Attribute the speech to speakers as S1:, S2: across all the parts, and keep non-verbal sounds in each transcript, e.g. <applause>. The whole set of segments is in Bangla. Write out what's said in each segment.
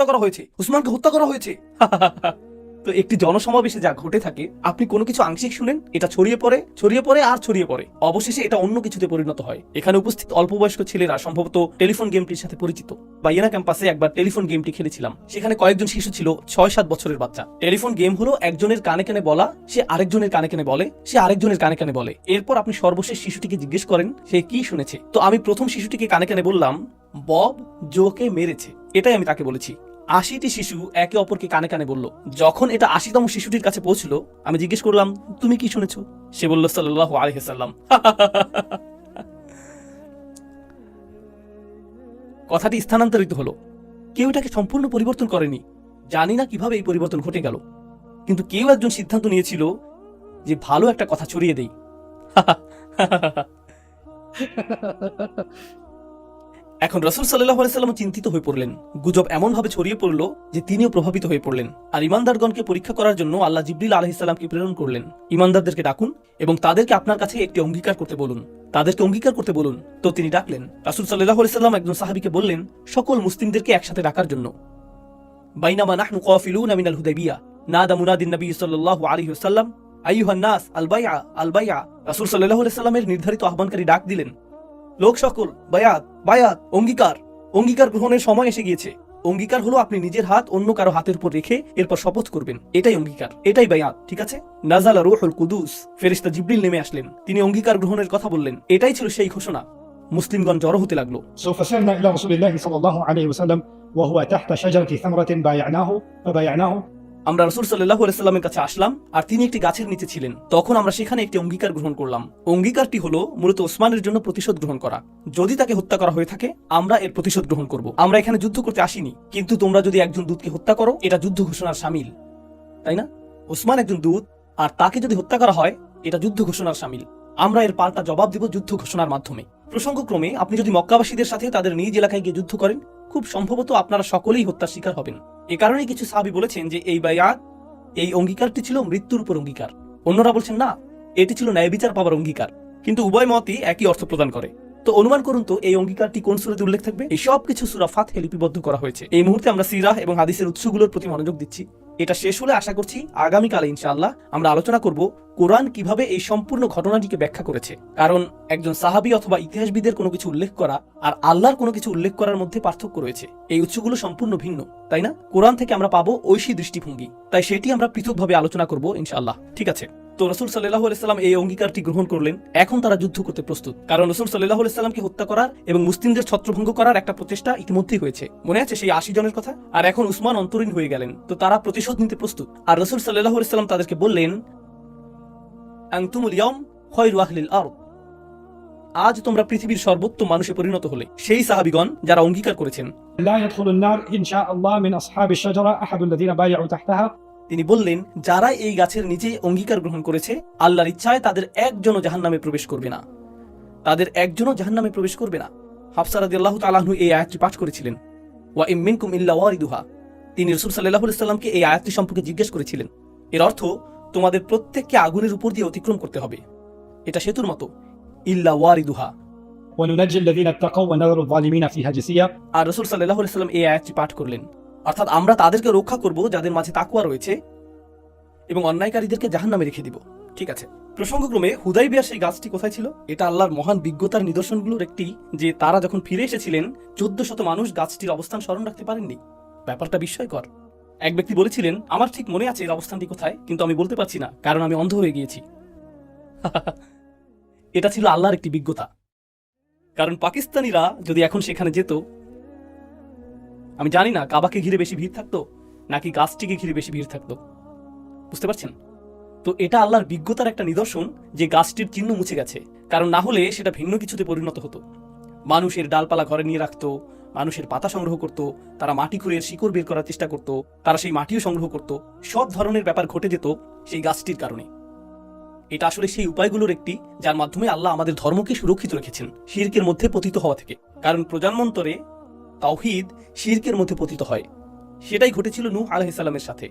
S1: হত্যা করা হয়েছে। উসমানকে হত্যা করা হয়েছে। <laughs> তো একটি জনসমাবেশে যা ঘটে থাকে, আপনি কোনো কিছু আংশিক শুনেন, এটা ছড়িয়ে পড়ে ছড়িয়ে পড়ে আর ছড়িয়ে পড়ে। অবশেষে এটা অন্য কিছুতে পরিণত হয়। এখানে উপস্থিত অল্প বয়স্ক ছেলেরা সম্ভবত টেলিফোন গেমটির সাথে পরিচিত। বাইয়েনা ক্যাম্পাসে একবার টেলিফোন গেমটি খেলেছিলাম। সেখানে কয়েকজন শিশু ছিল ছয় সাত বছরের বাচ্চা। টেলিফোন গেম হলো একজনের কানে কানে বলা, সে আরেকজনের কানে কানে বলে, সে আরেকজনের কানে কানে বলে। এরপর আপনি সর্বশেষ শিশুটিকে জিজ্ঞেস করেন, সে কি শুনেছে? তো আমি প্রথম শিশুটিকে কানে কানে বললাম, বব জোকে মেরেছে। এটাই আমি তাকে বলেছি। আশিটি শিশু একে অপরকে কানে কানে বলল, যখন এটা আশিতম শিশুটির কাছে পৌঁছলো, আমি জিজ্ঞেস করলাম, তুমি কি শুনেছো? সে বলল সাল্লাহ আলহিসাল্লাম কথাটি স্থানান্তরিত হলো। কেউ এটাকে সম্পূর্ণ পরিবর্তন করেনি। জানি না কীভাবে এই পরিবর্তন ঘটে গেল। কিন্তু কেউ একজন সিদ্ধান্ত নিয়েছিল যে ভালো একটা কথা ছড়িয়ে দেই। <laughs> এখন রসুল সাল্লাহ সাল্লাম চিন্তিত হয়ে পড়লেন। গুজব এমনভাবে ছড়িয়ে পড়ল যে তিনিও প্রভাবিত হয়ে পড়লেন। আর ইমানদারগণকে পরীক্ষা করার জন্য আল্লাহ জিবরিল আলহিসাল্লামকে প্রেরণ করলেন। ইমানদারদেরকে ডাকুন এবং তাদেরকে আপনার কাছে একটি অঙ্গীকার করতে বলুন। তাদেরকে অঙ্গীকার করতে বলুন। তো তিনি ডাকলেন। রাসুল সাল্লাহ সাল্লাম একজন সাহাবিকে বললেন, সকল মুসলিমদেরকে একসাথে ডাকার জন্য। বাইনামা নাহনু কাফিলুনা মিনাল হুদাইবিয়া। নাদা মুনাদিন নবী সাল্লাল্লাহু আলাইহি ওয়াসাল্লাম, আইয়ুহান নাস, আল বাইআ, আল রাসূল সাল্লাল্লাহু আলাইহি সাল্লামের নির্ধারিত আহ্বানকারী ডাক দিলেন। লোক সকল বায়াত বায়াত অঙ্গীকার অঙ্গীকার গ্রহণের সময় এসে গিয়েছে অঙ্গীকার হলো আপনি নিজের হাত অন্য কারো হাতের উপর রেখে এরপর শপথ করবেন এটাই অঙ্গীকার এটাই বায়াত ঠিক আছে নাজালা রুহুল কুদুস ফেরেশতা জিবরিল নেমে আসলেন তিনি অঙ্গীকার গ্রহণের কথা বললেন এটাই ছিল সেই ঘোষণা মুসলিমগণ জড়ো হতে লাগলো
S2: سوف سرنا إلى رسول الله صلى الله عليه وسلم وهو تحت شجرة ثمرة بايعناه فبايعناه
S1: আমরা রসুল সাল্লাহ সাল্লামের কাছে আসলাম, আর তিনি একটি গাছের নিচে ছিলেন। তখন আমরা সেখানে একটি অঙ্গীকার গ্রহণ করলাম। অঙ্গীকারটি হলো মূলত ওসমানের জন্য প্রতিশোধ গ্রহণ করা। যদি তাকে হত্যা করা হয়ে থাকে, আমরা এর প্রতিশোধ গ্রহণ করব। আমরা এখানে যুদ্ধ করতে আসিনি, কিন্তু তোমরা যদি একজন দূতকে হত্যা করো, এটা যুদ্ধ ঘোষণার সামিল। তাই না? ওসমান একজন দূত, আর তাকে যদি হত্যা করা হয়, এটা যুদ্ধ ঘোষণার সামিল। আমরা এর পাল্টা জবাব দিব যুদ্ধ ঘোষণার মাধ্যমে। প্রসঙ্গক্রমে, আপনি যদি মক্কাবাসীদের সাথে তাদের নিজ এলাকায় গিয়ে যুদ্ধ করেন, খুব সম্ভবত আপনারা সকলেই হত্যার শিকার হবেন। এ কারণে কিছু সাহাবি বলেছেন যে এই বায়াত, এই অঙ্গীকারটি ছিল মৃত্যুর উপর অঙ্গীকার। অন্যরা বলছেন, না, এটি ছিল ন্যায় বিচার পাওয়ার অঙ্গীকার। কিন্তু উভয় মতই একই অর্থ প্রদান করে। তো অনুমান করুন তো, এই অঙ্গীকারটি কোন সুরাতে উল্লেখ থাকবে? এই সব কিছু সুরা লিপিবদ্ধ করা হয়েছে। এই মুহূর্তে আমরা সিরাহ এবং হাদিসের উৎসগুলোর প্রতি মনোযোগ দিচ্ছি। এটা শেষ হলে আশা করছি আগামীকালে ইনশাল্লাহ আমরা আলোচনা করব কোরআন কীভাবে এই সম্পূর্ণ ঘটনাটিকে ব্যাখ্যা করেছে। কারণ একজন সাহাবি অথবা ইতিহাসবিদের কোনো কিছু উল্লেখ করা আর আল্লাহর কোনো কিছু উল্লেখ করার মধ্যে পার্থক্য রয়েছে। এই উৎসগুলো সম্পূর্ণ ভিন্ন, তাই না? কোরআন থেকে আমরা পাবো ঐশী দৃষ্টিভঙ্গি, তাই সেটি আমরা পৃথকভাবে আলোচনা করব ইনশাল্লাহ ঠিক আছে? তো রসুল সাল্লাহ সাল্লাম এই অঙ্গীকারটি গ্রহণ করলেন এখন তারা যুদ্ধ করতে প্রস্তুত কারণ রসুল সাল্লাহ সাল্লামকে হত্যা করার এবং মুসলিমদের ছত্রভঙ্গ করার একটা প্রচেষ্টা ইতিমধ্যেই হয়েছে মনে আছে সেই আশি জনের কথা আর এখন উসমান অন্তরীণ হয়ে গেলেন তো তারা প্রতিশোধ নিতে প্রস্তুত আর রসুল সাল্লাহ সাল্লাম তাদেরকে বললেন আংতুমুল ইয়ম খয়রু আহলিল আরব আজ তোমরা পৃথিবীর সর্বোত্তম মানুষে পরিণত হলে সেই সাহাবিগণ যারা অঙ্গীকার করেছেন
S2: لا يدخل النار إن شاء الله من أصحاب الشجرة أحد الذين بايعوا تحتها
S1: তিনি বললেন যারা এই গাছের নিচেই অঙ্গীকার গ্রহণ করেছে আল্লাহর ইচ্ছায় তাদের একজনও জাহান নামে প্রবেশ করবে না। তাদের একজনও জাহান নামে প্রবেশ করবে না। হাফসারাদি আল্লাহ তালাহু এই আয়াতটি পাঠ করেছিলেন। ওয়া ইমিনকুম ইল্লা ওয়ারিদুহা। তিনি রসুল সাল্লাহ ইসলামকে এই আয়াতটি সম্পর্কে জিজ্ঞেস করেছিলেন। এর অর্থ তোমাদের প্রত্যেককে আগুনের উপর দিয়ে অতিক্রম করতে হবে। এটা সেতুর মতো। ইল্লা ওয়ারিদুহা। আর রসুল সাল্লাহ সাল্লাম এই আয়াতটি পাঠ করলেন। অর্থাৎ আমরা তাদেরকে রক্ষা করব যাদের মাঝে তাকুয়া রয়েছে এবং অন্যায়কারীদেরকে জাহান নামে রেখে দিব। ঠিক আছে? প্রসঙ্গক্রমে হুদাই বিয়ার সেই গাছটি কোথায় ছিল? এটা আল্লাহর মহান বিজ্ঞতার নিদর্শনগুলোর একটি যে তারা যখন ফিরে এসেছিলেন চোদ্দ শত মানুষ গাছটির অবস্থান স্মরণ রাখতে পারেননি। ব্যাপারটা বিস্ময়কর। এক ব্যক্তি বলেছিলেন, আমার ঠিক মনে আছে এর অবস্থানটি কোথায়, কিন্তু আমি বলতে পারছি না, কারণ আমি অন্ধ হয়ে গিয়েছি। <laughs> এটা ছিল আল্লাহর একটি বিজ্ঞতা। কারণ পাকিস্তানিরা যদি এখন সেখানে যেত আমি জানি না কাবাকে ঘিরে বেশি ভিড় থাকতো, নাকি গাছটিকে ঘিরে বেশি ভিড় থাকতো। বুঝতে পারছেন? তো এটা আল্লাহর বিজ্ঞতার একটা নিদর্শন যে গাছটির চিহ্ন মুছে গেছে, কারণ না হলে সেটা ভিন্ন কিছুতে পরিণত হতো। মানুষের ডালপালা ঘরে নিয়ে রাখতো মানুষের পাতা সংগ্রহ করত, তারা মাটি খুঁড়ে শিকড় বের করার চেষ্টা করত, তারা সেই মাটিও সংগ্রহ করত, সব ধরনের ব্যাপার ঘটে যেত সেই গাছটির কারণে। এটা আসলে সেই উপায়গুলোর একটি, যার মাধ্যমে আল্লাহ আমাদের ধর্মকে সুরক্ষিত রেখেছেন, শিরকের মধ্যে পতিত হওয়া থেকে। কারণ প্রজন্মান্তরে তাওহিদ শিরকের মধ্যে পতিত হয়। সেটাই ঘটেছিল নূহ আলাইহিস সালামের সাথে।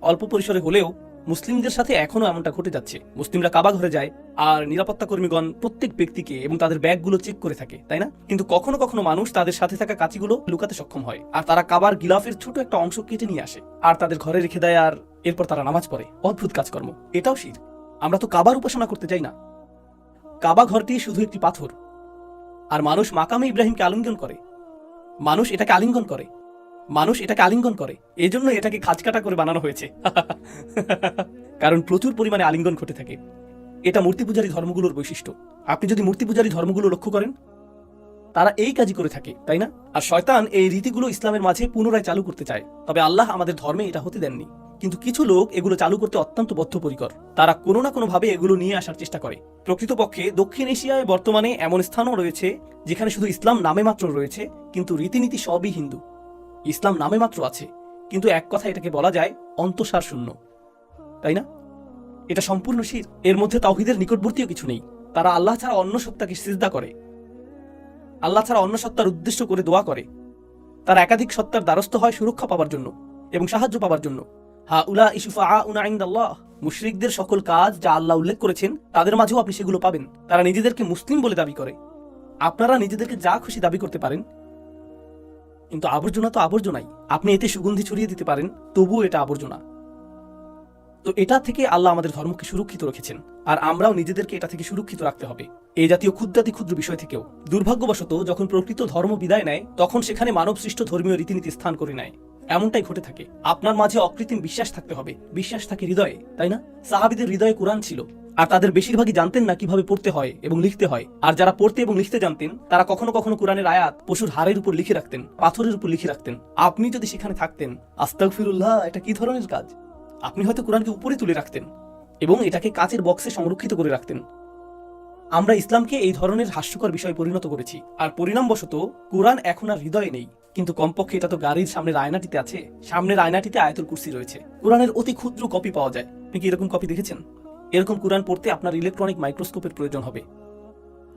S1: অল্প পরিসরে হলেও মুসলিমদের সাথে এখনও এমনটা ঘটে যাচ্ছে। মুসলিমরা কাবা ঘরে যায় আর নিরাপত্তা কর্মীগণ প্রত্যেক ব্যক্তিকে এবং তাদের ব্যাগগুলো চেক করে থাকে, তাই না? কিন্তু কখনো কখনো মানুষ তাদের সাথে থাকা কাঁচিগুলো লুকাতে সক্ষম হয় আর তারা কাবার গিলাফের ছোট একটা অংশ কেটে নিয়ে আসে আর তাদের ঘরে রেখে দেয় আর এরপর তারা নামাজ পড়ে। অদ্ভুত কাজকর্ম। এটাও শির। আমরা তো কাবার উপাসনা করতে চাই না। কাবা ঘরটি শুধু একটি পাথর। আর মানুষ মাকামে ইব্রাহিমকে আলিঙ্গন করে। মানুষ এটাকে আলিঙ্গন করে। মানুষ এটাকে আলিঙ্গন করে। এই জন্য এটাকে খাঁচকাটা করে বানানো হয়েছে। <laughs> কারণ প্রচুর পরিমাণে আলিঙ্গন ঘটে থাকে। এটা মূর্তি পূজারী ধর্মগুলোর বৈশিষ্ট্য। আপনি যদি মূর্তি পূজারী ধর্মগুলো লক্ষ্য করেন, তারা এই কাজই করে থাকে, তাই না? আর শয়তান এই রীতিগুলো ইসলামের মাঝে পুনরায় চালু করতে চায়। তবে আল্লাহ আমাদের ধর্মে এটা হতে দেননি। কিন্তু কিছু লোক এগুলো চালু করতে অত্যন্ত বদ্ধপরিকর। তারা কোনো না কোনো ভাবে এগুলো নিয়ে আসার চেষ্টা করে। প্রকৃতপক্ষে দক্ষিণ এশিয়ায় বর্তমানে এমন স্থানও রয়েছে, যেখানে শুধু ইসলাম নামে মাত্র রয়েছে, কিন্তু রীতিনীতি সবই হিন্দু। ইসলাম নামে মাত্র আছে, কিন্তু এক কথা এটাকে বলা যায় অন্তঃসার শূন্য তাই না? এটা সম্পূর্ণ শির। এর মধ্যে তাওহিদের নিকটবর্তীও কিছু নেই। তারা আল্লাহ ছাড়া অন্য সত্তাকে সিজদা করে। আল্লাহ ছাড়া অন্য সত্তার উদ্দেশ্য করে দোয়া করে। তারা একাধিক সত্তার দ্বারস্থ হয় সুরক্ষা পাওয়ার জন্য এবং সাহায্য পাওয়ার জন্য। হা উলা ইসুফা আ উনা ইনদাল্লাহ। মুশরিকদের সকল কাজ যা আল্লাহ উল্লেখ করেছেন, তাদের মাঝেও আপনি সেগুলো পাবেন। তারা নিজেদেরকে মুসলিম বলে দাবি করে। আপনারা নিজেদেরকে যা খুশি দাবি করতে পারেন। কিন্তু আবর্জনা তো আবর্জনাই। আপনি এতে সুগন্ধি ছড়িয়ে দিতে পারেন, তবুও এটা আবর্জনা। তো এটা থেকে আল্লাহ আমাদের ধর্মকে সুরক্ষিত রেখেছেন, আর আমরাও নিজেদেরকে এটা থেকে সুরক্ষিত রাখতে হবে। এই জাতীয় ক্ষুদ্রাতি ক্ষুদ্র বিষয় থেকেও। দুর্ভাগ্যবশত, যখন প্রকৃত ধর্ম বিদায় নেয়, তখন সেখানে মানব সৃষ্ট ধর্মীয় রীতিনীতি স্থান করে নেয়। এমনটাই ঘটে থাকে। আপনার মাঝে অকৃত্রিম বিশ্বাস থাকতে হবে। বিশ্বাস থাকে হৃদয়ে, তাই না? সাহাবিদের হৃদয়ে কোরআন ছিল। আর তাদের বেশিরভাগই জানতেন না কীভাবে পড়তে হয় এবং লিখতে হয়। আর যারা পড়তে এবং লিখতে জানতেন, তারা কখনো কখনো কোরআনের আয়াত পশুর হাড়ের উপর লিখে রাখতেন, পাথরের উপর লিখে রাখতেন। আপনি যদি সেখানে থাকতেন, আস্তাগফিরুল্লাহ, এটা কি ধরনের কাজ? আপনি হয়তো কোরআনকে উপরে তুলে রাখতেন এবং এটাকে কাচের বক্সে সংরক্ষিত করে রাখতেন। আমরা ইসলামকে এই ধরনের হাস্যকর বিষয়ে পরিণত করেছি। আর পরিণামবশত কোরআন এখন আর হৃদয়ে নেই। কিন্তু কমপক্ষে এটা তো গাড়ির সামনের আয়নাটিতে আছে। সামনের আয়নাটিতে আয়াতুল কুরসি রয়েছে। কোরআনের অতি ক্ষুদ্র কপি পাওয়া যায়। আপনি কি এরকম কপি দেখেছেন? এরকম কোরআন পড়তে আপনার ইলেকট্রনিক মাইক্রোস্কোপের প্রয়োজন হবে।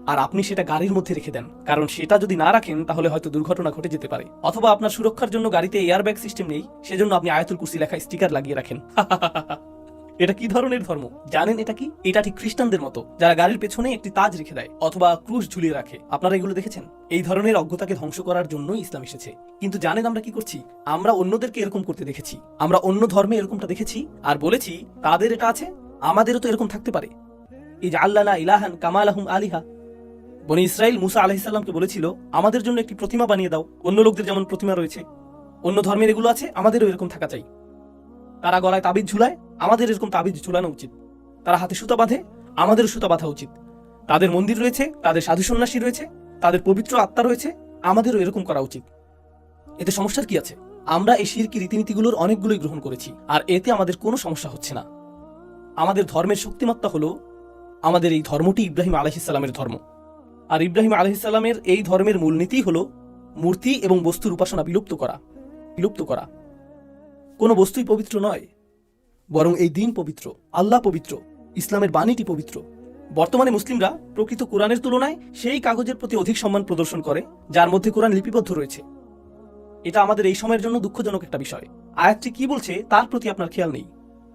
S1: আর আপনি সেটা গাড়ির মধ্যে রেখে দেন। কারণ সেটা যদি না রাখেন, তাহলে হয়তো দুর্ঘটনা ঘটে যেতে পারে। অথবা আপনার সুরক্ষার জন্য গাড়িতে এয়ারব্যাগ সিস্টেম নেই, সেজন্য আপনি আয়াতুল কুরসি লেখা স্টিকার লাগিয়ে রাখেন। <laughs> এটা কি ধরনের ধর্ম? জানেন এটা কি? এটা ঠিক খ্রিস্টানদের মতো, যারা গাড়ির পেছনে একটি তাজ রেখে দেয় অথবা ক্রুশ ঝুলিয়ে রাখে। আপনারা এগুলো দেখেছেন? এই ধরনের অজ্ঞতাকে ধ্বংস করার জন্যই ইসলাম এসেছে। কিন্তু জানেন আমরা কি করছি? আমরা অন্যদেরকে এরকম করতে দেখেছি। আমরা অন্য ধর্মে এরকমটা দেখেছি আর বলেছি, তাদের এটা আছে, আমাদেরও তো এরকম থাকতে পারে। এই যে আল্লাহ ইলাহান কামালাহুম আলিহা। বনি ইসরায়েল মুসা আলাহিসাল্লামকে বলেছিল, আমাদের জন্য একটি প্রতিমা বানিয়ে দাও। অন্য লোকদের যেমন প্রতিমা রয়েছে, অন্য ধর্মের এগুলো আছে, আমাদেরও এরকম থাকা চাই। তারা গলায় তাবিজ ঝুলায়, আমাদের এরকম তাবিজ ঝুলানো উচিত। তারা হাতে সুতা বাঁধে, আমাদেরও সুতা বাঁধা উচিত। তাদের মন্দির রয়েছে, তাদের সাধু সন্ন্যাসী রয়েছে, তাদের পবিত্র আত্মা রয়েছে, আমাদেরও এরকম করা উচিত। এতে সমস্যার কি আছে? আমরা এই শিরকি রীতিনীতিগুলোর অনেকগুলোই গ্রহণ করেছি, আর এতে আমাদের কোনো সমস্যা হচ্ছে না। আমাদের ধর্মের শক্তিমত্তা হলো আমাদের এই ধর্মটি ইব্রাহিম আলহিসাল্লামের ধর্ম। আর ইব্রাহিম আলহিসাল্লামের এই ধর্মের মূলনীতি হলো মূর্তি এবং বস্তুর উপাসনা বিলুপ্ত করা বিলুপ্ত করা। কোনো বস্তুই পবিত্র নয়, বরং এই দিন পবিত্র, আল্লাহ পবিত্র, ইসলামের বাণীটি পবিত্র। বর্তমানে মুসলিমরা প্রকৃত কোরআনের তুলনায় সেই কাগজের প্রতি অধিক সম্মান প্রদর্শন করে, যার মধ্যে কোরআন লিপিবদ্ধ রয়েছে। এটা আমাদের এই সময়ের জন্য দুঃখজনক একটা বিষয়। আয়াতটি কি বলছে তার প্রতি আপনার খেয়াল নেই।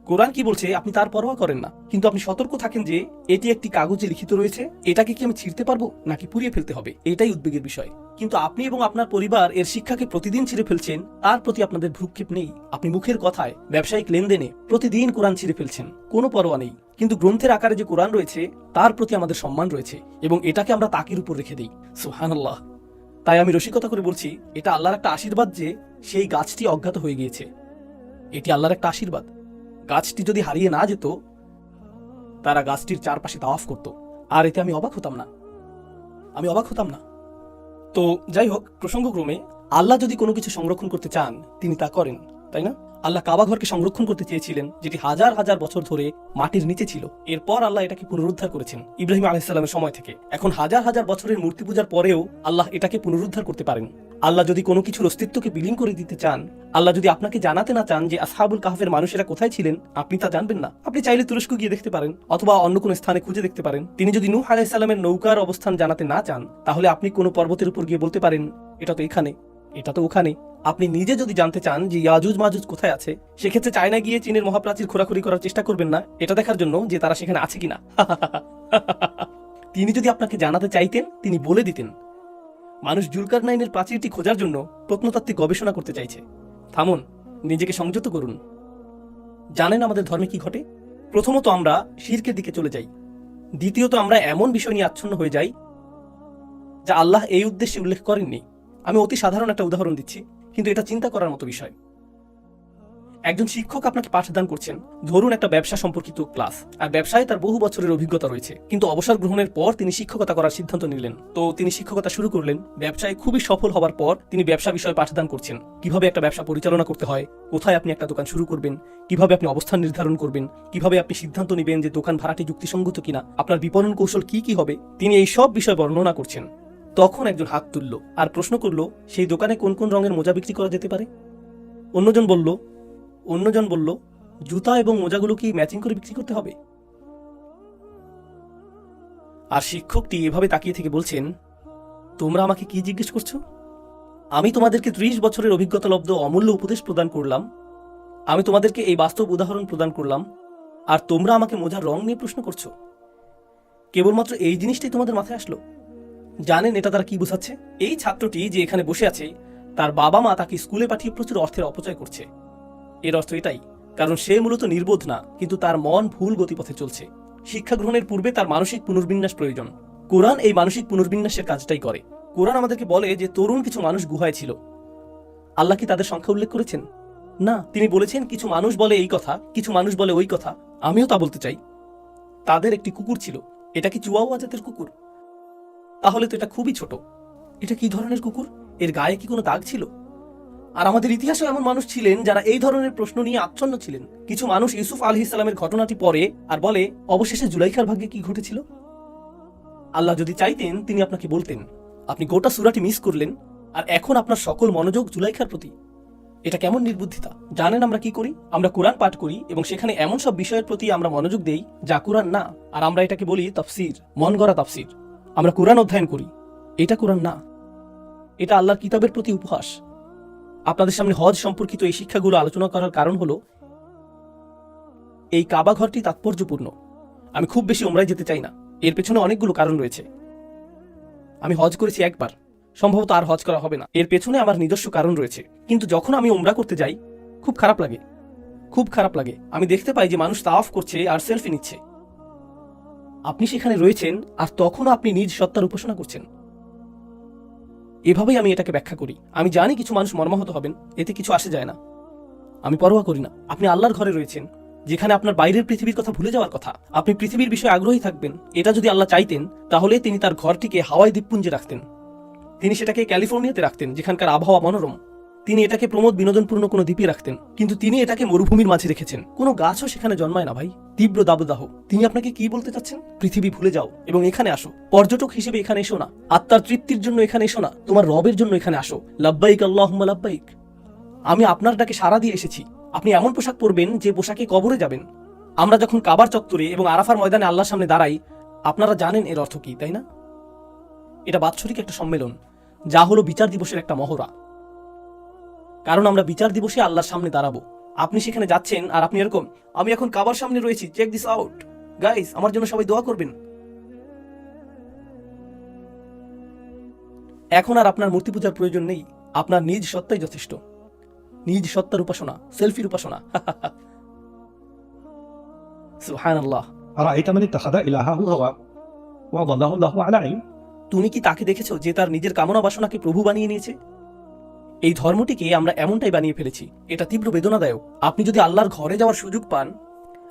S1: কোরআন কি বলছে আপনি তার পরোয়া করেন না। কিন্তু আপনি সতর্ক থাকেন যে এটি একটি কাগজে লিখিত রয়েছে, এটাকে কি আমি ছিঁড়তে পারব নাকি পুড়িয়ে ফেলতে হবে? এটাই উদ্বেগের বিষয়। কিন্তু আপনি এবং আপনার পরিবার এর শিক্ষাকে প্রতিদিন ছিঁড়ে ফেলছেন, তার প্রতি আপনাদের ভ্রুক্ষেপ নেই। আপনি মুখের কথায়, ব্যবসায়িক লেনদেনে প্রতিদিন কোরআন ছিঁড়ে ফেলছেন, কোনো পরোয়া নেই। কিন্তু গ্রন্থের আকারে যে কোরআন রয়েছে, তার প্রতি আমাদের সম্মান রয়েছে এবং এটাকে আমরা তাকের উপর রেখে দিই। সুহানাল্লাহ তাই আমি রসিকতা করে বলছি, এটা আল্লাহর একটা আশীর্বাদ যে সেই গাছটি অজ্ঞাত হয়ে গিয়েছে। এটি আল্লাহর একটা আশীর্বাদ। গাছটি যদি হারিয়ে না যেত, তারা গাছটির চারপাশে তাওয়াফ করত। আর এতে আমি অবাক হতাম না। আমি অবাক হতাম না। তো যাই হোক, প্রসঙ্গক্রমে আল্লাহ যদি কোনো কিছু সংরক্ষণ করতে চান, তিনি তা করেন, তাই না? আল্লাহ কাবা ঘরকে সংরক্ষণ করতে চেয়েছিলেন, যেটি হাজার হাজার বছর ধরে মাটির নিচে ছিল। এরপর আল্লাহ এটাকে পুনরুদ্ধার করেছেন ইব্রাহিম আলাইসাল্লামের সময় থেকে। এখন হাজার হাজার বছরের মূর্তি পূজার পরেও আল্লাহ এটাকে পুনরুদ্ধার করতে পারেন। আল্লাহ যদি কোনো কিছুর অস্তিত্বকে বিলীন করে দিতে চান, আল্লাহ যদি আপনাকে জানাতে না চান যে আসহাবুল কাহফের মানুষেরা কোথায় ছিলেন, আপনি তা জানবেন না। আপনি চাইলে তুরস্ক গিয়ে দেখতে পারেন, অথবা অন্য কোনো স্থানে খুঁজে দেখতে পারেন। তিনি যদি নূহ আলাইসাল্লামের নৌকার অবস্থান জানাতে না চান, তাহলে আপনি কোনো পর্বতের উপর গিয়ে বলতে পারেন, এটা তো এখানে, এটা তো ওখানে। আপনি নিজে যদি জানতে চান যে ইয়াজুজ মাজুজ কোথায় আছে, সেক্ষেত্রে চায়না গিয়ে চীনের মহাপ্রাচীর খোরাখুরি করার চেষ্টা করবেন না। এটা দেখার জন্য যে তারা সেখানে আছে কিনা। তিনি যদি আপনাকে জানাতে চাইতেন, তিনি বলে দিতেন। মানুষ জুলকার নাইনের প্রাচীরটি খোঁজার জন্য প্রত্নতাত্ত্বিক গবেষণা করতে চাইছে। থামুন, নিজেকে সংযত করুন। জানেন আমাদের ধর্মে কি ঘটে? প্রথমত আমরা শিরকের দিকে চলে যাই। দ্বিতীয়ত আমরা এমন বিষয় নিয়ে আচ্ছন্ন হয়ে যাই যা আল্লাহ এই উদ্দেশ্যে উল্লেখ করেননি। আমি অতি সাধারণ একটা উদাহরণ দিচ্ছি। কিন্তু এটা চিন্তা করার মতো বিষয়। একজন শিক্ষক আপনাকে পাঠদান করছেন। ধরুন একটা ব্যবসা সম্পর্কিত ক্লাস, আর ব্যবসায় তার বহু বছরের অভিজ্ঞতা রয়েছে। কিন্তু অবসর গ্রহণের পর তিনি শিক্ষকতা করার সিদ্ধান্ত নিলেন। তো তিনি শিক্ষকতা শুরু করলেন, ব্যবসায় খুবই সফল হবার পর তিনি ব্যবসা বিষয়ে পাঠদান করছেন। কীভাবে একটা ব্যবসা পরিচালনা করতে হয়, কোথায় আপনি একটা দোকান শুরু করবেন, কীভাবে আপনি অবস্থান নির্ধারণ করবেন, কীভাবে আপনি সিদ্ধান্ত নেবেন যে দোকান ভাড়াটি যুক্তিসঙ্গত কিনা, আপনার বিপণন কৌশল কি কি হবে, তিনি এই সব বিষয় বর্ণনা করছেন। তখন একজন হাত তুলল আর প্রশ্ন করল, সেই দোকানে কোন কোন রঙের মোজা বিক্রি করা যেতে পারে? অন্যজন বলল অন্যজন বলল, জুতা এবং মোজাগুলো কি ম্যাচিং করে বিক্রি করতে হবে? আর শিক্ষকটি এভাবে তাকিয়ে থেকে বলছেন, তোমরা আমাকে কি জিজ্ঞেস করছ? আমি তোমাদেরকে ত্রিশ বছরের অভিজ্ঞতা লব্ধ অমূল্য উপদেশ প্রদান করলাম। আমি তোমাদেরকে এই বাস্তব উদাহরণ প্রদান করলাম। আর তোমরা আমাকে মোজার রং নিয়ে প্রশ্ন করছ। কেবলমাত্র এই জিনিসটাই তোমাদের মাথায় আসলো? জানেন এটা তারা কি বোঝাচ্ছে? এই ছাত্রটি যে এখানে বসে আছে, তার বাবা মা তাকে স্কুলে পাঠিয়ে প্রচুর অর্থের অপচয় করছে। এর অর্থ এটাই, কারণ সে মূলত নির্বোধ না, কিন্তু তার মন ভুল গতিপথে চলছে। শিক্ষা গ্রহণের পূর্বে তার মানসিক পুনর্বিন্যাস প্রয়োজন। কোরআন এই মানসিক পুনর্বিন্যাসের কাজটাই করে। কোরআন আমাদেরকে বলে যে তরুণ কিছু মানুষ গুহায় ছিল। আল্লাহ কি তাদের সংখ্যা উল্লেখ করেছেন? না, তিনি বলেছেন, কিছু মানুষ বলে এই কথা, কিছু মানুষ বলে ওই কথা, আমিও তা বলতে চাই। তাদের একটি কুকুর ছিল। এটা কি চুয়াওয়া জাতের কুকুর? তাহলে তো এটা খুবই ছোট। এটা কি ধরনের কুকুর? এর গায়ে কি কোনো দাগ ছিল? আর আমাদের ইতিহাসে এমন মানুষ ছিলেন যারা এই ধরনের প্রশ্ন নিয়ে আচ্ছন্ন ছিলেন। কিছু মানুষ ইউসুফ আলহ ইসলামের ঘটনাটি পড়ে আর বলে, অবশেষে জুলাইখার ভাগ্যে কি ঘটেছিল? আল্লাহ যদি চাইতেন, তিনি আপনাকে বলতেন, আপনি গোটা সুরাটি মিস করলেন, আর এখন আপনার সকল মনোযোগ জুলাইখার প্রতি। এটা কেমন নির্বুদ্ধিতা? জানেন আমরা কি করি? আমরা কোরআন পাঠ করি এবং সেখানে এমন সব বিষয়ের প্রতি আমরা মনোযোগ দেই যা কোরআন না। আর আমরা এটাকে বলি তফসির মন গড়া তাফসির। আমরা কোরআন অধ্যয়ন করি। এটা কোরআন না। এটা আল্লাহর কিতাবের প্রতি উপহাস। আপনাদের সামনে হজ সম্পর্কিত এই শিক্ষাগুলো আলোচনা করার কারণ হলো, এই কাবা ঘরটি তাৎপর্যপূর্ণ। আমি খুব বেশি ওমরায় যেতে চাই না। এর পেছনে অনেকগুলো কারণ রয়েছে। আমি হজ করেছি একবার। সম্ভবত আর হজ করা হবে না। এর পেছনে আমার নিজস্ব কারণ রয়েছে। কিন্তু যখন আমি ওমরা করতে যাই, খুব খারাপ লাগে। খুব খারাপ লাগে। আমি দেখতে পাই যে মানুষ তাওয়াফ করছে আর সেলফি নিচ্ছে। আপনি সেখানে রয়েছেন আর তখনও আপনি নিজ সত্তার উপাসনা করছেন। এভাবেই আমি এটাকে ব্যাখ্যা করি। আমি জানি কিছু মানুষ মর্মাহত হবেন, এতে কিছু আসে যায় না। আমি পরোয়া করি না। আপনি আল্লাহর ঘরে রয়েছেন, যেখানে আপনার বাইরের পৃথিবীর কথা ভুলে যাওয়ার কথা। আপনি পৃথিবীর বিষয়ে আগ্রহী থাকবেন। এটা যদি আল্লাহ চাইতেন, তাহলে তিনি তার ঘরটিকে হাওয়াই দ্বীপপুঞ্জে রাখতেন। তিনি সেটাকে ক্যালিফোর্নিয়াতে রাখতেন, যেখানকার আবহাওয়া মনোরম। তিনি এটাকে প্রমোদ বিনোদনপূর্ণ কোনো দ্বীপে রাখতেন, কিন্তু তিনি এটাকে মরুভূমির মাঝে রেখেছেন। কোনো গাছও সেখানে জন্মায় না ভাই, তীব্র দাবদাহ। তিনি আপনাকে কি বলতে চাচ্ছেন? পৃথিবী ভুলে যাও এবং এখানে আসো। পর্যটক হিসেবে এখানে এসো না। আত্মার তৃপ্তির জন্য এখানে এসো না। তোমার রবের জন্য এখানে আসো। লাব্বাইক, আল্লাহুম্মা লাব্বাইক। আমি আপনার ডাকে সারা দিয়ে এসেছি। আপনি এমন পোশাক পরবেন যে পোশাকে কবরে যাবেন। আমরা যখন কাবার চত্বরে এবং আরাফার ময়দানে আল্লাহর সামনে দাঁড়াই, আপনারা জানেন এর অর্থ কি, তাই না? এটা বাৎসরিক একটা সম্মেলন, যা হলো বিচার দিবসের একটা মহড়া। কারণ আমরা বিচার দিবসে আল্লাহর সামনে দাঁড়াবো। আপনি সেখানে যাচ্ছেন আর আপনি এরকম আমি এখন কাবার সামনে রয়েছি চেক দিস আউট গাইস আমার জন্য সবাই দোয়া করবেন। এখন আর আপনার মূর্তি পূজার প্রয়োজন নেই আপনার নিজ সত্তাই যথেষ্ট। নিজ সত্তার উপাসনা সেলফির উপাসনা। <laughs>
S2: সুবহানাল্লাহ। এটা মানে ইত্তাখাদা ইলাহাহু হাওয়া ওয়া আল্লাহু আলা
S1: তুমি কি তাকে দেখেছ যে তার নিজের কামনা বাসনাকে প্রভু বানিয়ে নিয়েছে? এই ধর্মটিকে আমরা এমনটাই বানিয়ে ফেলেছি, এটা তীব্র বেদনাদায়ক। আপনি যদি আল্লাহর ঘরে যাওয়ার সুযোগ পান,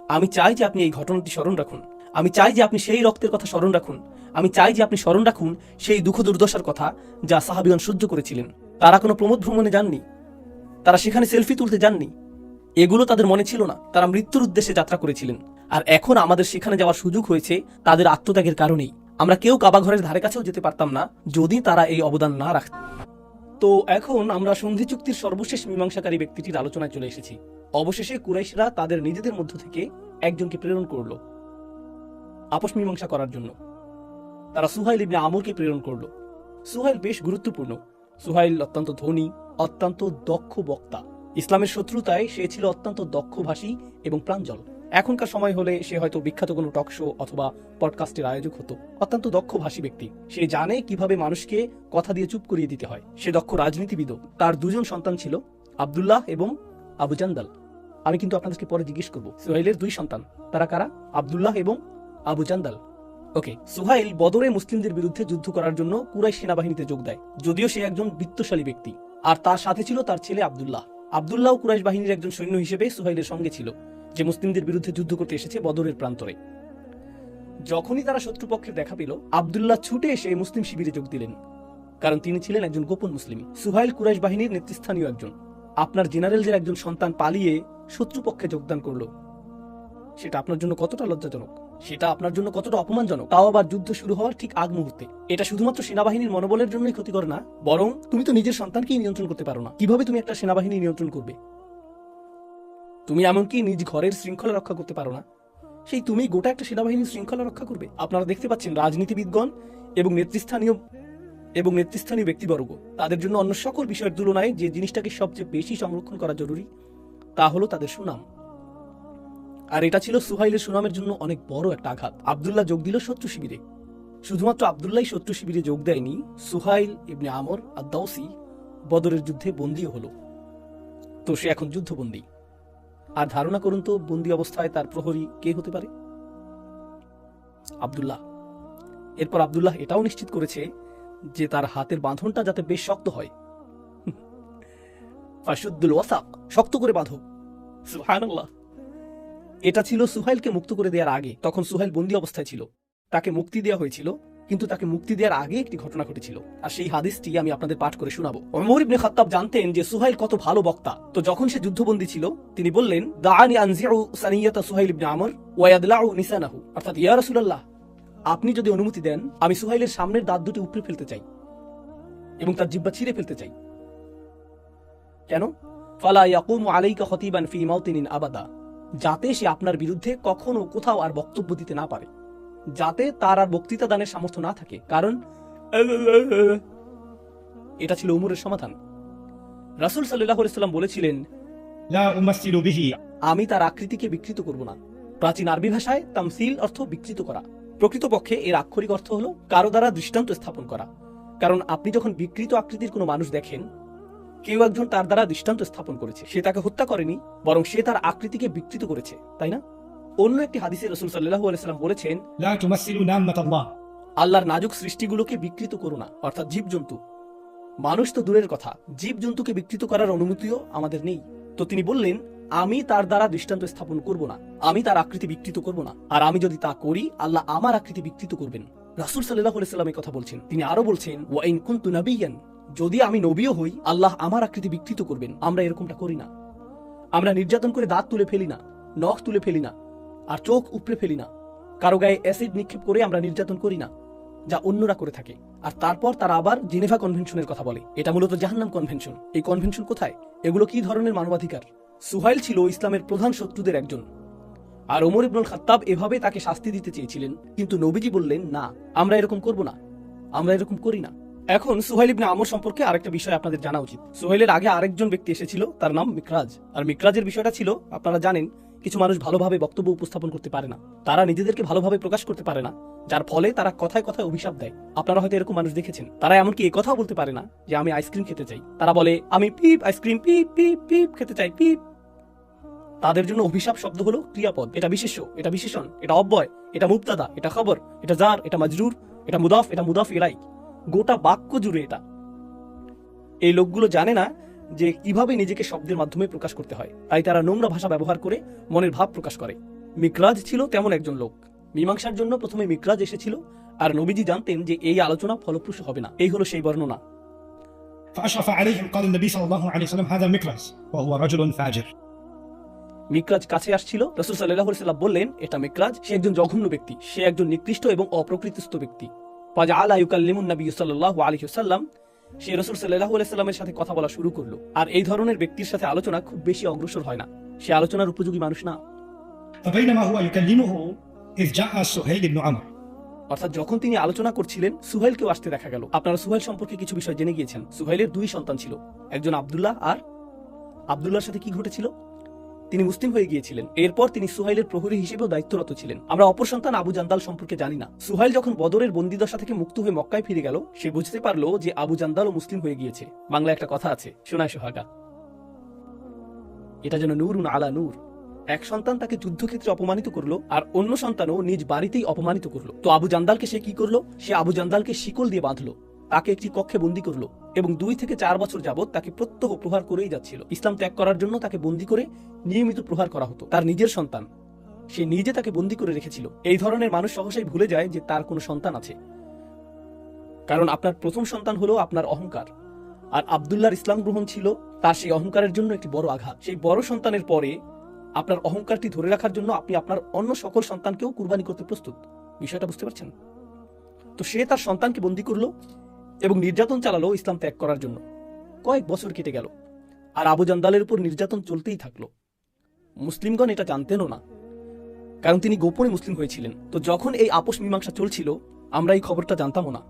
S1: আমি চাই যে আপনি এই ঘটনাটি স্মরণ রাখুন। আমি চাই যে আপনি সেই রক্তের কথা স্মরণ রাখুন। আমি চাই যে আপনি স্মরণ রাখুন সেই দুঃখ দুর্দশার কথা যা সাহাবিগণ সহ্য করেছিলেন। তারা কোনো প্রমোদ ভ্রমণে যাননি। তারা সেখানে সেলফি তুলতে যাননি। এগুলো তাদের মনে ছিল না। তারা মৃত্যুর উদ্দেশ্যে যাত্রা করেছিলেন। আর এখন আমাদের সেখানে যাওয়ার সুযোগ হয়েছে তাদের আত্মত্যাগের কারণেই। আমরা কেউ কাবা ঘরের ধারে কাছেও যেতে পারতাম না যদি তারা এই অবদান না রাখত তো এখন আমরা সন্ধি চুক্তির সর্বশেষ মীমাংসাকারী ব্যক্তিটির আলোচনায় চলে এসেছি। অবশেষে কুরাইশরা তাদের নিজেদের মধ্য থেকে একজনকে প্রেরণ করল। আপস মীমাংসা করার জন্য। তারা সুহাইল ইবনে আমরকে প্রেরণ করল। সুহাইল বেশ গুরুত্বপূর্ণ। সুহাইল অত্যন্ত ধনী, অত্যন্ত দক্ষ বক্তা। ইসলামের শত্রুতায় সে ছিল অত্যন্ত দক্ষ ভাষী এবং প্রাঞ্জল। এখনকার সময় হলে সে হয়তো বিখ্যাত কোনো টক শো অথবা পডকাস্টের আয়োজক হতো। অত্যন্ত দক্ষ ভাষী ব্যক্তি। সে জানে কীভাবে মানুষকে কথা দিয়ে চুপ করিয়ে দিতে হয়। সে দক্ষ রাজনীতিবিদও। তার দুজন সন্তান ছিল, আব্দুল্লাহ এবং আবু জান্দাল। আমি কিন্তু আপনাদেরকে পরে জিজ্ঞেস করব সোহেলের দুই সন্তান। তারা কারা? আব্দুল্লাহ এবং আবু জান্দাল। ওকে সুহাইল বদরে মুসলিমদের বিরুদ্ধে যুদ্ধ করার জন্য কুরাই সেনাবাহিনীতে যোগ দেয়। যদিও সে একজন বিত্তশালী ব্যক্তি। আর তার সাথে ছিল তার ছেলে আবদুল্লাহ। আবদুল্লাহ কুরাইশ বাহিনীর একজন সৈন্য হিসেবে সুহাইলের সঙ্গে ছিল। যে মুসলিমদের বিরুদ্ধে যুদ্ধ করতে এসেছে বদরের প্রান্তরে। যখনই তারা শত্রুপক্ষের দেখা পেল, আবদুল্লাহ ছুটে এসে মুসলিম শিবিরে যোগ দিলেন। কারণ তিনি ছিলেন একজন গোপন মুসলিম। সুহাইল কুরাইশ বাহিনীর নেতৃস্থানীয় একজন। আপনার জেনারেলদের একজন সন্তান পালিয়ে শত্রুপক্ষে যোগদান করল। সেটা আপনার জন্য কতটা লজ্জাজনক? সেটা আপনার জন্য কতটা অপমানজনক? তাও আবার যুদ্ধ শুরু হওয়ার ঠিক আগ মুহূর্তে। এটা শুধুমাত্র সেনাবাহিনীর মনোবলের জন্যই ক্ষতিকর না, বরং তুমি তো নিজের সন্তানকেই নিয়ন্ত্রণ করতে পারো না। কীভাবে তুমি একটা সেনাবাহিনী নিয়ন্ত্রণ করবে? তুমি এমনকি নিজ ঘরের শৃঙ্খলা রক্ষা করতে পারো না। সেই তুমি গোটা একটা সেনাবাহিনীর শৃঙ্খলা রক্ষা করবে। আপনারা দেখতে পাচ্ছেন রাজনীতিবিদগণ এবং নেতৃস্থানীয় এবং নেতৃস্থানীয় ব্যক্তিবর্গ। তাদের জন্য অন্য সকল বিষয়ের তুলনায় যে জিনিসটাকে সবচেয়ে বেশি সংরক্ষণ করা জরুরি, তা হলো তাদের সুনাম। আর এটা ছিল সুহাইলের সুনামের জন্য অনেক বড় একটা আঘাত। আবদুল্লাহ যোগ দিল শত্রু শিবিরে। শুধুমাত্র আবদুল্লাহ শত্রু শিবিরে যোগ দেয়নি, সুহাইল, ইবনে আমর আর দাউসি বদরের যুদ্ধে বন্দীও হলো। তো সে এখন যুদ্ধবন্দী। আর ধারণা করুন তো বন্দি অবস্থায় তার প্রহরী কে হতে পারে? আবদুল্লাহ। এরপর আবদুল্লাহ এটাও নিশ্চিত করেছে যে তার হাতের বাঁধনটা যাতে বেশ শক্ত হয়। ফাশুদ্দুল ওয়াসাক, শক্ত করে বাঁধো। এটা ছিল সুহাইলকে মুক্ত করে দেওয়ার আগে, তখন সুহাইল বন্দি অবস্থায় ছিল। তাকে মুক্তি দেওয়া হয়েছিল। কিন্তু তাকে মুক্তি দেওয়ার আগে একটি ঘটনা ঘটেছিল। আর সেই হাদিসটি আমি আপনাদের পাঠ করে শোনাবো। ওমর ইবনে খাত্তাব জানতেন যে সুহাইল কত ভালো বক্তা। তো যখন সে যুদ্ধবন্দী ছিল, তিনি বললেন, দাআনি আনজিউ সানিয়াতা সুহাইল ইবনে আমর ওয়া ইয়াদলাউ নিসানাহু। অর্থাৎ, ইয়া রাসূলুল্লাহ, আপনি যদি অনুমতি দেন, আমি সুহাইলের সামনের দাঁত দুটি উপড়ে ফেলতে চাই এবং তার জিহ্বা ছিঁড়ে ফেলতে চাই। কেন? ফালা ইয়াকুমু আলাইকা খতিবান ফি মাউতিনিন আবাদা। যাতে সে আপনার বিরুদ্ধে কখনো কোথাও আর বক্তব্য দিতে না পারে। যাতে তার আর বক্তৃতা দানের সামর্থ্য না থাকে। কারণ এটা ছিল উমরের সমাধান। রাসুল সাল্লাম বলেছিলেন আমি তার আকৃতিকে বিকৃত করব না। প্রাচীন আরবি ভাষায় তামসিল অর্থ বিকৃত করা। প্রকৃতপক্ষে এর আক্ষরিক অর্থ হলো কারও দ্বারা দৃষ্টান্ত স্থাপন করা। কারণ আপনি যখন বিকৃত আকৃতির কোনো মানুষ দেখেন কেউ একজন তার দ্বারা দৃষ্টান্ত স্থাপন করেছে। সে তাকে হত্যা করেনি বরং সে তার আকৃতিকে বিকৃত করেছে। তাই না? অন্য একটি হাদিসে রসুল সাল্লাহ আলাইসাল্লাম বলেছেন আল্লাহর নাজুক সৃষ্টিগুলোকে বিকৃত করো না অর্থাৎ জীবজন্তু। মানুষ তো দূরের কথা জীবজন্তুকে বিকৃত করার অনুমতিও আমাদের নেই। তো তিনি বললেন আমি তার দ্বারা দৃষ্টান্ত স্থাপন করব না আমি তার আকৃতি বিকৃত করব না আর আমি যদি তা করি আল্লাহ আমার আকৃতি বিকৃত করবেন। রাসুল সাল্লাহ সাল্লামের কথা বলছেন। তিনি আরও বলছেন ওয়াইন কুন্তু নাবিয়ান যদি আমি নবীও হই আল্লাহ আমার আকৃতি বিকৃত করবেন। আমরা এরকমটা করি না। আমরা নির্যাতন করে দাঁত তুলে ফেলি না নখ তুলে ফেলি না। আর চোখ উপড়ে ফেলি না। কারও গায়ে অ্যাসিড নিক্ষেপ করে আমরা নির্যাতন করি না, যা অন্যরা করে থাকে। আর তারপর তারা আবার জেনেভা কনভেনশনের কথা বলে। এটা মূলত জাহান্নাম কনভেনশন। এই কনভেনশন কোথায়? এগুলো কি ধরনের মানবাধিকার? সুহাইল ছিল ইসলামের প্রধান শত্রুদের একজন। আর ওমর ইবনুল খাত্তাব এভাবে তাকে শাস্তি দিতে চেয়েছিলেন, কিন্তু নবীজি বললেন, না, আমরা এরকম করব না। আমরা এরকম করি না। এখন সুহাইল ইবনে আমর সম্পর্কে আরেকটা বিষয় আপনাদের জানা উচিত। সুহাইলের আগে আরেকজন ব্যক্তি এসেছিল, তার নাম মিকরাজ। আর মিকরাজের বিষয়টা ছিল, আপনারা জানেন কিছু মানুষ ভালোভাবে বক্তব্য উপস্থাপন করতে পারে না। তারা নিজেদেরকে ভালোভাবে প্রকাশ করতে পারে না, যার ফলে তারা কথায় কথায় অভিশাপ দেয়। আপনারা হয়তো এরকম মানুষ দেখেছেন। তারা এমনকি এই বলতে পারে না যে, আমি আইসক্রিম খেতে চাই। তারা বলে, আমি পিপ আইসক্রিম পিপ পিপ পিপ খেতে চাই, পিপ। তাদের জন্য অভিশাপ শব্দ হলো ক্রিয়াপদ। এটা বিশেষ্য, এটা বিশেষণ, এটা অব্যয়, এটা মুক্তাদা এটা খবর, এটা জার, এটা মাজরুর, এটা মুদাফ এটা মুদাফ ইলাই গোটা বাক্য জুড়ে এটা। এই লোকগুলো জানে না যে কিভাবে নিজেকে শব্দের মাধ্যমে প্রকাশ করতে হয় তাই তারা নোংরা ভাষা ব্যবহার করে মনের ভাব প্রকাশ করে মিকরাজ ছিল তেমন একজন লোক মীমাংসার জন্য প্রথমে মিকরাজ এসেছিল আর নবীজি জানতেন যে এই আলোচনা ফলপ্রসূ হবে না এই হলো সেই বর্ণনা
S2: فأشرف عليهم قال النبي صلى الله عليه وسلم هذا مكرز وهو رجل فاجر
S1: মিকরাজ কাছে আসছিল রসুল সাল্লাহ সাল্লাম বললেন এটা মিকরাজ সে একজন জঘন্য ব্যক্তি সে একজন নিকৃষ্ট এবং অপ্রকৃতিস্থ ব্যক্তি ফাজা আলা ইউকাল্লিমুন নবী সাল্লাহ আলাইহি সাল্লাম সে রসুল সাল্লাহ আলাইস্লামের সাথে কথা বলা শুরু করল। আর এই ধরনের ব্যক্তির সাথে আলোচনা খুব বেশি অগ্রসর হয় না। সে আলোচনার উপযোগী মানুষ না। অর্থাৎ যখন তিনি আলোচনা করছিলেন সুহাইলকেও আসতে দেখা গেল। আপনারা সুহাইল সম্পর্কে কিছু বিষয় জেনে গিয়েছেন। সুহাইলের দুই সন্তান ছিল একজন আবদুল্লাহ আর আবদুল্লাহর সাথে কি ঘটেছিল? তিনি মুসলিম হয়ে গিয়েছিলেন। এরপর তিনি সুহাইলের প্রহরী হিসেবেও দায়িত্বরত ছিলেন। আমরা অপর সন্তান আবু জান্দাল সম্পর্কে জানি না। সুহাইল যখন বদরের বন্দিদশা থেকে মুক্ত হয়ে মক্কায় ফিরে গেল, সে বুঝতে পারল যে আবু জান্দালও মুসলিম হয়ে গিয়েছে। বাংলা একটা কথা আছে শোনায় সোহাগা। এটা যেন নূরুন আলা নূর। এক সন্তান তাকে যুদ্ধক্ষেত্রে অপমানিত করল, আর অন্য সন্তানও নিজ বাড়িতেই অপমানিত করল। তো আবু জান্দালকে সে কি করল? সে আবু জান্দালকে শিকল দিয়ে বাঁধলো। তাকে একটি কক্ষে বন্দি করল এবং দুই থেকে চার বছর যাবৎ তাকে প্রত্যহ প্রহার করেই যাচ্ছিল। ইসলাম ত্যাগ করার জন্য তাকে বন্দি করে নিয়মিত প্রহার করা হতো। তার নিজের সন্তান, সে নিজে তাকে বন্দি করে রেখেছিল। এই ধরনের মানুষ সহসাই ভুলে যায় যে তার কোনো সন্তান আছে। কারণ আপনার প্রথম সন্তান হলো আপনার অহংকার। আর আবদুল্লাহর ইসলাম গ্রহণ ছিল তার সেই অহংকারের জন্য একটি বড় আঘাত। সেই বড় সন্তানের পরে আপনার অহংকারটি ধরে রাখার জন্য আপনি আপনার অন্য সকল সন্তানকেও কুরবানি করতে প্রস্তুত। বিষয়টা বুঝতে পারছেন? তো সে তার সন্তানকে বন্দি করল এবং নির্যাতন চালালো ইসলাম ত্যাগ করার জন্য। কয়েক বছর কেটে গেল, আর আবু জান্দালের উপর নির্যাতন চলতেই থাকল। মুসলিমগণ এটা জানতেনও না, কারণ তিনি গোপনে মুসলিম হয়েছিলেন। তো যখন এই আপোষ মীমাংসা চলছিল, আমরা এই খবরটা জানতামও না।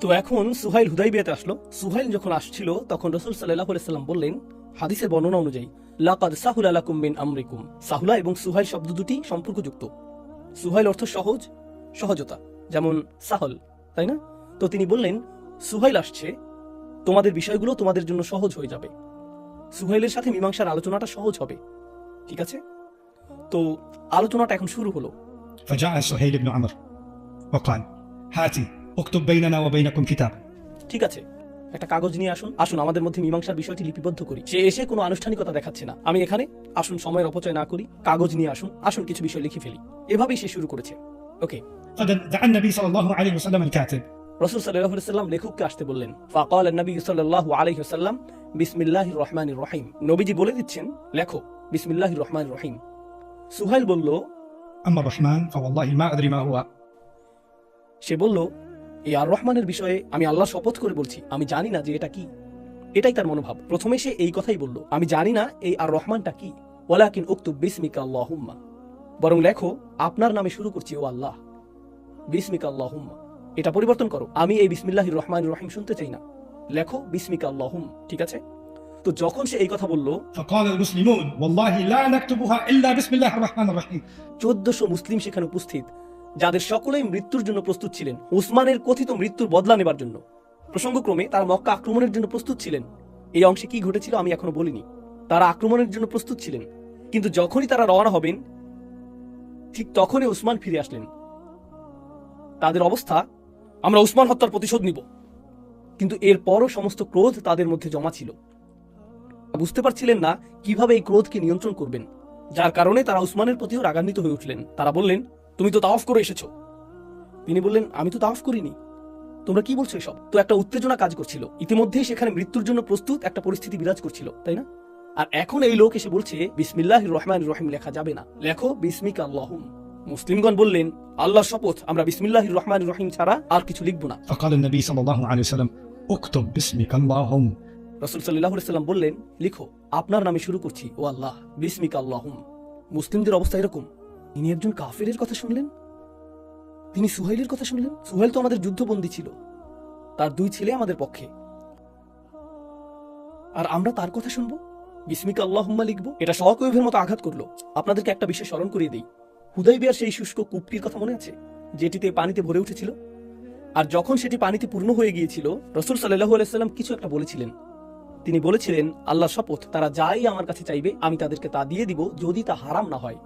S1: তো এখন সুহাইল হুদাইবিয়াতে আসলো। সুহাইল যখন আসছিল, তখন রসুল সাল্লাহ সাল্লাম বললেন, হাদিসের বর্ণনা অনুযায়ী, লাকাদ সাহুল আলাকুম বিন আমরিকুম। সাহুলা এবং সুহাইল শব্দ দুটি সম্পর্কযুক্ত। সুহাইল অর্থ সহজ, সহজতা, যেমন সাহল, তাই না? তো তিনি বললেন সুহাইল আসছে তোমাদের বিষয়গুলো তোমাদের জন্য সহজ হয়ে যাবে সুহাইলের সাথে মীমাংসার আলোচনাটা সহজ হবে ঠিক আছে তো আলোচনাটা এখন শুরু হলো
S2: فجاء سهيل بن عمرو وقال هاتي اكتب بيننا وبينكم كتاب
S1: ঠিক আছে একটা কাগজ নিয়ে আসুন আসুন আমাদের মধ্যে মীমাংসার বিষয়টি লিপিবদ্ধ করি সে এসে কোনো আনুষ্ঠানিকতা দেখাচ্ছে না আমি এখানে আসুন সময়ের অপচয় না করি কাগজ নিয়ে আসুন আসুন কিছু বিষয় লিখে ফেলি এভাবেই সে শুরু করেছে ওকে
S2: فدعا النبي صلى الله عليه وسلم الكاتب
S1: রসুল সাল্লাহ সাল্লাম লেখককে আসতে বললেন ফাকাল নবী সাল্লাহ আলহি সাল্লাম বিসমিল্লাহ রহমান রহিম। নবীজি বলে দিচ্ছেন লেখো বিসমিল্লাহ রহমান রহিম। সুহাইল বলল সে বলল এই আর রহমানের বিষয়ে আমি আল্লাহ শপথ করে বলছি আমি জানি না যে এটা কি। এটাই তার মনোভাব। প্রথমে সে এই কথাই বলল আমি জানি না এই আর রহমানটা কি। ওলাকিন উক্ত বিসমিকা আল্লাহুম্মা। বরং লেখো আপনার নামে শুরু করছি ও আল্লাহ। বিসমিকা আল্লাহুম্মা। এটা পরিবর্তন করো। আমি এই বিসমিল্লাহ রহমান রহিম শুনতে চাই না। লেখো বিসমিকা আল্লাহুম ঠিক আছে? তো যখন সে এই কথা বলল চোদ্দশো মুসলিম সেখানে উপস্থিত যাদের সকলেই মৃত্যুর জন্য প্রস্তুত ছিলেন। উসমানের কথিত মৃত্যুর বদলা নেবার জন্য। প্রসঙ্গক্রমে তারা মক্কা আক্রমণের জন্য প্রস্তুত ছিলেন। এই অংশে কি ঘটেছিল আমি এখনও বলিনি। তারা আক্রমণের জন্য প্রস্তুত ছিলেন। কিন্তু যখনই তারা রওনা হবেন ঠিক তখনই উসমান ফিরে আসলেন। তাদের অবস্থা আমরা উসমান হত্যার প্রতিশোধ নিব। কিন্তু এরপরও সমস্ত ক্রোধ তাদের মধ্যে জমা ছিল। বুঝতে পারছিলেন না কীভাবে এই ক্রোধকে নিয়ন্ত্রণ করবেন। যার কারণে তারা উসমানের প্রতিও রাগান্বিত হয়ে উঠলেন। তারা বললেন, তুমি তো তাওয়াফ করে এসেছ। তিনি বললেন, আমি তো তাওয়াফ করিনি। তোমরা কি বলছো এসব? তো একটা উত্তেজনা কাজ করছিল। ইতিমধ্যেই সেখানে মৃত্যুর জন্য প্রস্তুত একটা পরিস্থিতি বিরাজ করছিল, তাই না? আর এখন এই লোক এসে বলছে বিসমিল্লাহ রহমান রহিম লেখা যাবে না। লেখো বিসমিকা আল্লাহুম মুসলিমগণ বললেন আল্লাহর শপথ আমরা বিসমিল্লাহ রহমান রহিম ছাড়া আর কিছু লিখব না
S2: فقال النبي صلى الله عليه وسلم اكتب باسمك اللهم
S1: রসুল সাল্লাহ সাল্লাম বললেন লিখো আপনার নামে শুরু করছি ও আল্লাহ বিসমিকা আল্লাহুম মুসলিমদের অবস্থা এরকম তিনি একজন কাফেরের কথা শুনলেন তিনি সুহাইলের কথা শুনলেন সুহাইল তো আমাদের যুদ্ধবন্দী ছিল তার দুই ছেলে আমাদের পক্ষে আর আমরা তার কথা শুনবো বিস্মিকা আল্লাহুম্মা লিখবো এটা সহকৈভের মতো আঘাত করলো আপনাদেরকে একটা বিষয় স্মরণ করিয়ে দিই হুদাই বিয়ার সেই শুষ্ক কূপটির কথা মনে আছে, যেটিতে পানিতে ভরে উঠেছিল? আর যখন সেটি পানিতে পূর্ণ হয়ে গিয়েছিল, রসুল সাল্লাহ আলাইসাল্লাম কিছু একটা বলেছিলেন। তিনি বলেছিলেন আল্লাহ শপথ, তারা যাই আমার কাছে চাইবে, আমি তাদেরকে তা দিয়ে দিব, যদি তা হারাম না হয়।